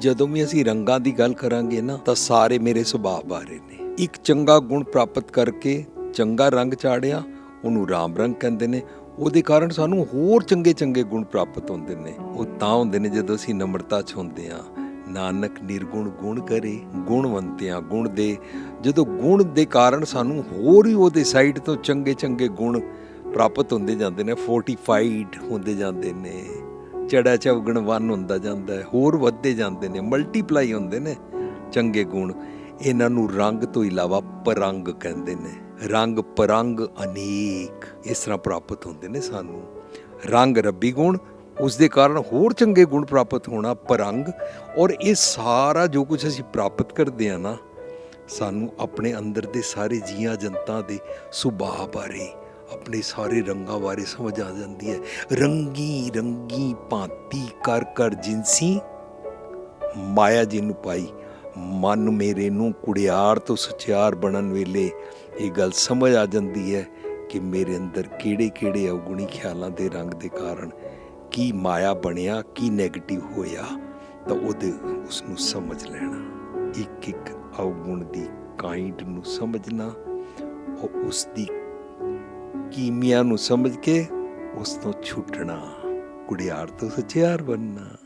ਜਦੋਂ ਵੀ ਅਸੀਂ ਰੰਗਾਂ ਦੀ ਗੱਲ ਕਰਾਂਗੇ ਨਾ, ਤਾਂ ਸਾਰੇ ਮੇਰੇ ਸੁਭਾਅ ਬਾਰੇ ਨੇ। ਇੱਕ ਚੰਗਾ ਗੁਣ ਪ੍ਰਾਪਤ ਕਰਕੇ ਚੰਗਾ ਰੰਗ ਚਾੜਿਆ, ਉਹਨੂੰ ਰਾਮ ਰੰਗ ਕਹਿੰਦੇ ਨੇ। ਉਹਦੇ ਕਾਰਨ ਸਾਨੂੰ ਹੋਰ ਚੰਗੇ ਚੰਗੇ ਗੁਣ ਪ੍ਰਾਪਤ ਹੁੰਦੇ ਨੇ। ਉਹ ਤਾਂ ਹੁੰਦੇ ਨੇ ਜਦੋਂ ਅਸੀਂ ਨਮਰਤਾ ਚ ਹੁੰਦੇ ਆ ਨਾਨਕ ਨਿਰਗੁਣ ਗੁਣ ਕਰੇ, ਗੁਣਵੰਤਿਆਂ ਗੁਣ ਦੇ। ਜਦੋਂ ਗੁਣ ਦੇ ਕਾਰਨ ਸਾਨੂੰ ਹੋਰ ਹੀ ਉਹਦੇ ਸਾਈਡ ਤੋਂ ਚੰਗੇ ਚੰਗੇ ਗੁਣ ਪ੍ਰਾਪਤ ਹੁੰਦੇ ਜਾਂਦੇ ਨੇ ਫੋਰਟੀਫਾਈਡ ਹੁੰਦੇ ਜਾਂਦੇ ਨੇ। ਚੜਾ ਚੌਗਣ ਵਨ ਹੁੰਦਾ ਜਾਂਦਾ ਹੈ, ਹੋਰ ਵੱਧਦੇ ਜਾਂਦੇ ਨੇ ਮਲਟੀਪਲਾਈ ਹੁੰਦੇ ਨੇ ਚੰਗੇ ਗੁਣ। ਇਹਨਾਂ ਨੂੰ ਰੰਗ ਤੋਂ ਇਲਾਵਾ ਪਰੰਗ ਕਹਿੰਦੇ ਨੇ। ਰੰਗ, ਪਰੰਗ ਅਨੇਕ ਇਸ ਤਰ੍ਹਾਂ ਪ੍ਰਾਪਤ ਹੁੰਦੇ ਨੇ ਸਾਨੂੰ। ਰੰਗ ਰੱਬੀ ਗੁਣ, ਉਸ ਦੇ ਕਾਰਨ ਹੋਰ ਚੰਗੇ ਗੁਣ ਪ੍ਰਾਪਤ ਹੋਣਾ ਪਰੰਗ। ਔਰ ਇਹ ਸਾਰਾ ਜੋ ਕੁਝ ਅਸੀਂ ਪ੍ਰਾਪਤ ਕਰਦੇ ਆ ਨਾ, ਸਾਨੂੰ ਆਪਣੇ ਅੰਦਰ ਦੇ ਸਾਰੇ ਜੀਆਂ ਜਨਤਾ ਦੇ ਸੁਭਾਅ ਬਾਰੇ ਆਪਣੇ ਸਾਰੇ ਰੰਗਾਂ ਬਾਰੇ ਸਮਝ ਆ ਜਾਂਦੀ ਹੈ। ਰੰਗੀ ਰੰਗੀ ਭਾਂਤੀ ਕਰ ਕਰ ਜਿੰਸੀ ਮਾਇਆ ਜੀ ਨੂੰ ਪਾਈ। ਮਨ ਮੇਰੇ ਨੂੰ ਕੁੜਿਆਰ ਤੋਂ ਸੁਚਿਆਰ ਬਣਨ ਵੇਲੇ ਇਹ ਗੱਲ ਸਮਝ ਆ ਜਾਂਦੀ ਹੈ ਕਿ ਮੇਰੇ ਅੰਦਰ ਕਿਹੜੇ ਕਿਹੜੇ ਅਵਗੁਣੀ ਖਿਆਲਾਂ ਦੇ ਰੰਗ ਦੇ ਕਾਰਨ ਕੀ ਮਾਇਆ ਬਣਿਆ, ਕੀ 네ਗੇਟਿਵ ਹੋਇਆ, ਤਾਂ ਉਹਦੇ ਉਸ ਨੂੰ ਸਮਝ ਲੈਣਾ। ਇੱਕ ਇੱਕ ਅਵਗੁਣ ਦੀ ਕਾਈਂਡ ਨੂੰ ਸਮਝਣਾ ਔਰ ਉਸ ਦੀ ਕੀਮੀਆ ਨੂੰ ਸਮਝ ਕੇ ਉਸ ਤੋਂ ਛੁੱਟਣਾ ਕੁੜਿਆਰ ਤੋਂ ਸਚਿਆਰ ਬਣਨਾ।